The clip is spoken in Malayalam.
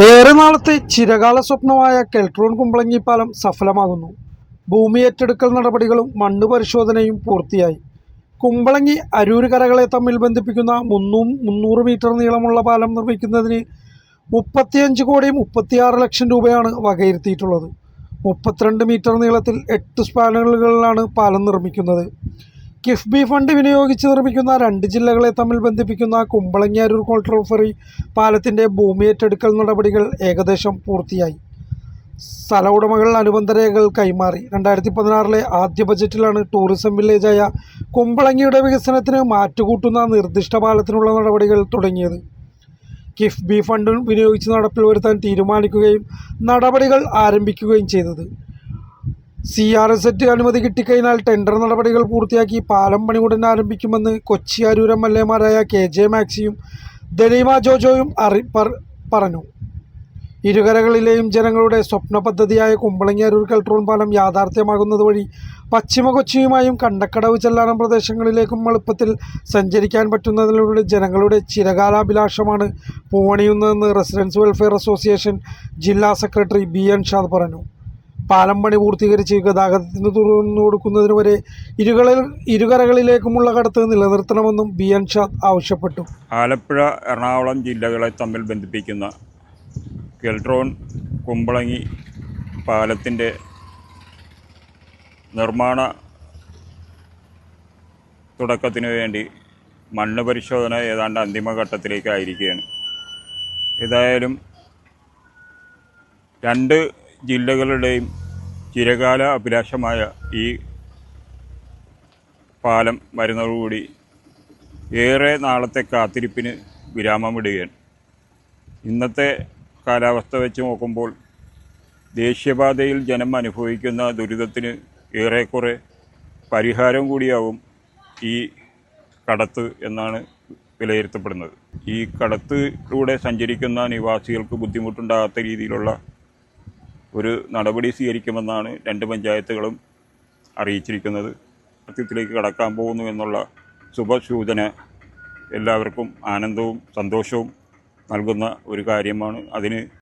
ഏറെ നാളത്തെ ചിരകാല സ്വപ്നമായ കെൽട്രോൺ കുമ്പളങ്ങി പാലം സഫലമാകുന്നു. ഭൂമി ഏറ്റെടുക്കൽ നടപടികളും മണ്ണ് പരിശോധനയും പൂർത്തിയായി. കുമ്പളങ്ങി അരൂർ കരകളെ തമ്മിൽ ബന്ധിപ്പിക്കുന്ന മുന്നൂ മുന്നൂറ് മീറ്റർ നീളമുള്ള പാലം നിർമ്മിക്കുന്നതിന് മുപ്പത്തിയഞ്ച് കോടി മുപ്പത്തിയാറ് ലക്ഷം രൂപയാണ് വകയിരുത്തിയിട്ടുള്ളത്. മുപ്പത്തിരണ്ട് മീറ്റർ നീളത്തിൽ എട്ട് സ്പാനുകളിലാണ് പാലം നിർമ്മിക്കുന്നത്. കിഫ്ബി ഫണ്ട് വിനിയോഗിച്ച് നിർമ്മിക്കുന്ന രണ്ട് ജില്ലകളെ തമ്മിൽ ബന്ധിപ്പിക്കുന്ന കുമ്പളങ്ങാരൂർ അരൂർ കോൾട്രൽ ഫെറി പാലത്തിന്റെ ഭൂമി ഏറ്റെടുക്കൽ നടപടികൾ ഏകദേശം പൂർത്തിയായി. സ്ഥല ഉടമകൾ അനുബന്ധ രേഖകൾ കൈമാറി. രണ്ടായിരത്തി പതിനാറിലെ ആദ്യ ബജറ്റിലാണ് ടൂറിസം വില്ലേജായ കുമ്പളങ്ങിയുടെ വികസനത്തിന് മാറ്റുകൂട്ടുന്ന നിർദ്ദിഷ്ട പാലത്തിനുള്ള നടപടികൾ തുടങ്ങിയത്. കിഫ്ബി ഫണ്ട് വിനിയോഗിച്ച് നടപ്പിൽ വരുത്താൻ തീരുമാനിക്കുകയും നടപടികൾ ആരംഭിക്കുകയും ചെയ്തത്. സി ആർ എസ് എറ്റ് അനുമതി കിട്ടിക്കഴിഞ്ഞാൽ ടെൻഡർ നടപടികൾ പൂർത്തിയാക്കി പാലം പണി ഉടൻ ആരംഭിക്കുമെന്ന് കൊച്ചി അരൂർ എം എൽ എമാരായ കെ ജെ മാക്സിയും ദലീമ ജോജോയും അറി പറഞ്ഞു. ഇരുകരകളിലെയും ജനങ്ങളുടെ സ്വപ്ന പദ്ധതിയായ കുമ്പളങ്ങി അരൂർ കെൽട്രോൺ പാലം യാഥാർത്ഥ്യമാകുന്നത് വഴി പശ്ചിമ കൊച്ചിയുമായും കണ്ടക്കടവ് ചെല്ലാനം പ്രദേശങ്ങളിലേക്കും എളുപ്പത്തിൽ സഞ്ചരിക്കാൻ പറ്റുന്നതിലൂടെ ജനങ്ങളുടെ ചിരകാലാഭിലാഷമാണ് പൂവണിയുന്നതെന്ന് റെസിഡൻസ് വെൽഫെയർ അസോസിയേഷൻ ജില്ലാ സെക്രട്ടറി ബി എൻ ഷാദ് പറഞ്ഞു. പാലം പണി പൂർത്തീകരിച്ച് ഗതാഗതത്തിന് തുറന്നു കൊടുക്കുന്നതിന് വരെ ഇരുകളിൽ ഇരുകരകളിലേക്കുമുള്ള കടത്ത് നിലനിർത്തണമെന്നും ബി എൻ ഷാദ് ആവശ്യപ്പെട്ടു. ആലപ്പുഴ എറണാകുളം ജില്ലകളെ തമ്മിൽ ബന്ധിപ്പിക്കുന്ന കെൽട്രോൺ കുമ്പളങ്ങി പാലത്തിന്റെ നിർമ്മാണ തുടക്കത്തിന് വേണ്ടി മണ്ണ് പരിശോധന ഏതാണ്ട് അന്തിമഘട്ടത്തിലേക്കായിരിക്കുകയാണ്. ഏതായാലും രണ്ട് ജില്ലകളുടെയും ചിരകാല അഭിലാഷമായ ഈ പാലം വരുന്നതോടുകൂടി ഏറെ നാളത്തെ കാത്തിരിപ്പിന് വിരാമമിടുകയാണ്. ഇന്നത്തെ കാലാവസ്ഥ വെച്ച് നോക്കുമ്പോൾ ദേശീയപാതയിൽ ജനം അനുഭവിക്കുന്ന ദുരിതത്തിന് ഏറെക്കുറെ പരിഹാരം കൂടിയാവും ഈ കടത്ത് എന്നാണ് വിലയിരുത്തപ്പെടുന്നത്. ഈ കടത്തിലൂടെ സഞ്ചരിക്കുന്ന നിവാസികൾക്ക് ബുദ്ധിമുട്ടുണ്ടാകാത്ത രീതിയിലുള്ള ഒരു നടപടി സ്വീകരിക്കുമെന്നാണ് രണ്ട് പഞ്ചായത്തുകളും അറിയിച്ചിരിക്കുന്നത്. സത്യത്തിലേക്ക് കടക്കാൻ പോകുന്നു എന്നുള്ള ശുഭസൂചന എല്ലാവർക്കും ആനന്ദവും സന്തോഷവും നൽകുന്ന ഒരു കാര്യമാണ്. അതിന്